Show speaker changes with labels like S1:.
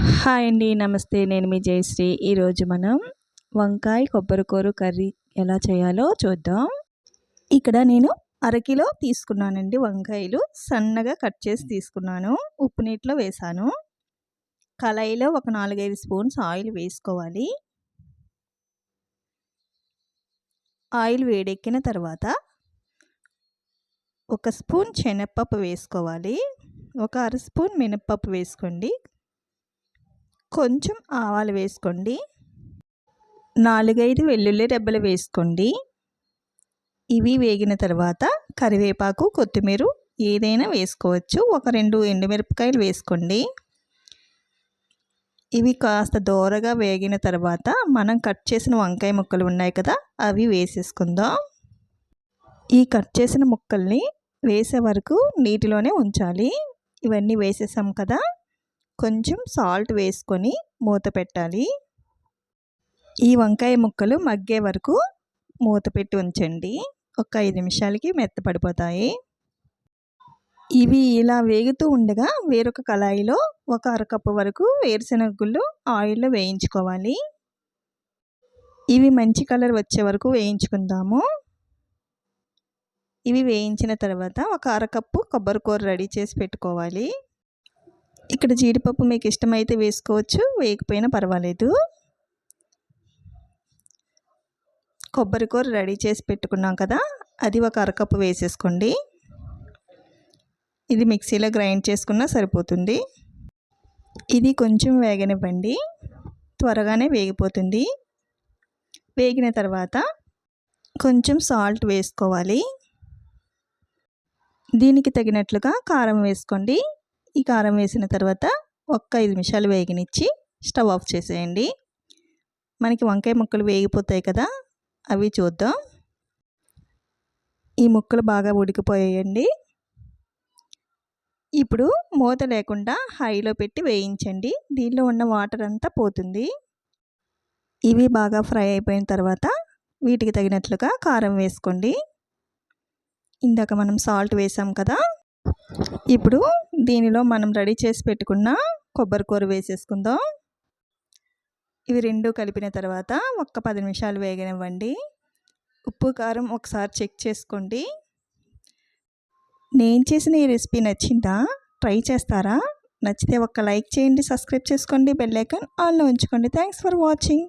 S1: Hi అండి నమస్తే. నేను మీ జయశ్రీ. ఈరోజు మనం వంకాయ కొబ్బరికూర కర్రీ ఎలా చేయాలో చూద్దాం. ఇక్కడ నేను అరకిలో తీసుకున్నానండి వంకాయలు. సన్నగా కట్ చేసి తీసుకున్నాను. ఉప్పు నీటిలో వేసాను. కళాయిలో ఒక నాలుగైదు స్పూన్స్ ఆయిల్ వేసుకోవాలి. ఆయిల్ వేడెక్కిన తర్వాత ఒక స్పూన్ శనగపప్పు వేసుకోవాలి. ఒక అర స్పూన్ మినప్పప్పు వేసుకోండి. కొంచెం ఆవాలు వేసుకోండి. నాలుగైదు వెల్లుల్లి రెబ్బలు వేసుకోండి. ఇవి వేగిన తర్వాత కరివేపాకు కొత్తిమీర ఏదైనా వేసుకోవచ్చు. ఒక రెండు ఎండుమిరపకాయలు వేసుకోండి. ఇవి కాస్త దోరగా వేగిన తర్వాత మనం కట్ చేసిన వంకాయ ముక్కలు ఉన్నాయి కదా అవి వేసేసుకుందాం. ఈ కట్ చేసిన ముక్కల్ని వేసే వరకు నీటిలోనే ఉంచాలి. ఇవన్నీ వేసేసాం కదా. కొంచెం సాల్ట్ వేసుకొని మూత పెట్టాలి. ఈ వంకాయ ముక్కలు మగ్గే వరకు మూత పెట్టి ఉంచండి. ఒక ఐదు నిమిషాలకి మెత్తపడిపోతాయి ఇవి ఇలా వేగుతూ ఉండగా వేరొక కళాయిలో ఒక అరకప్పు వరకు వేరుశెనగ గుళ్ళు ఆయిల్లో వేయించుకోవాలి. ఇవి మంచి కలర్ వచ్చే వరకు వేయించుకుందాము. ఇవి వేయించిన తర్వాత ఒక అరకప్పు కొబ్బరి రెడీ చేసి పెట్టుకోవాలి. ఇక్కడ జీడిపప్పు మీకు ఇష్టమైతే వేసుకోవచ్చు వేయకపోయినా పర్వాలేదు. కొబ్బరి కూర రెడీ చేసి పెట్టుకున్నాం కదా అది ఒక అరకప్పు వేసేసుకోండి. ఇది మిక్సీలో గ్రైండ్ చేసుకున్నా సరిపోతుంది. ఇది కొంచెం వేగనివ్వండి త్వరగానే వేగిపోతుంది. వేగిన తర్వాత కొంచెం సాల్ట్ వేసుకోవాలి. దీనికి తగినట్లుగా కారం వేసుకోండి. ఈ కారం వేసిన తర్వాత ఒక్క ఐదు నిమిషాలు వేగనిచ్చి స్టవ్ ఆఫ్ చేసేయండి. మనకి వంకాయ ముక్కలు వేగిపోతాయి కదా అవి చూద్దాం. ఈ ముక్కలు బాగా ఉడికిపోయాయండి. ఇప్పుడు మూత లేకుండా హైలో పెట్టి వేయించండి. దీనిలో ఉన్న వాటర్ అంతా పోతుంది. ఇవి బాగా ఫ్రై అయిపోయిన తర్వాత వీటికి తగినట్లుగా కారం వేసుకోండి. ఇందాక మనం సాల్ట్ వేసాం కదా ఇప్పుడు దీనిలో మనం రెడీ చేసి పెట్టుకున్న కొబ్బరి కూర వేసేసుకుందాం. ఇవి రెండు కలిపిన తర్వాత ఒక్క పది నిమిషాలు వేగనివ్వండి. ఉప్పు కారం ఒకసారి చెక్ చేసుకోండి. నేను చేసిన ఈ రెసిపీ నచ్చిందా? ట్రై చేస్తారా? నచ్చితే ఒక్క లైక్ చేయండి సబ్స్క్రైబ్ చేసుకోండి బెల్ ఐకాన్ ఆన్లో ఉంచుకోండి. Thanks for watching.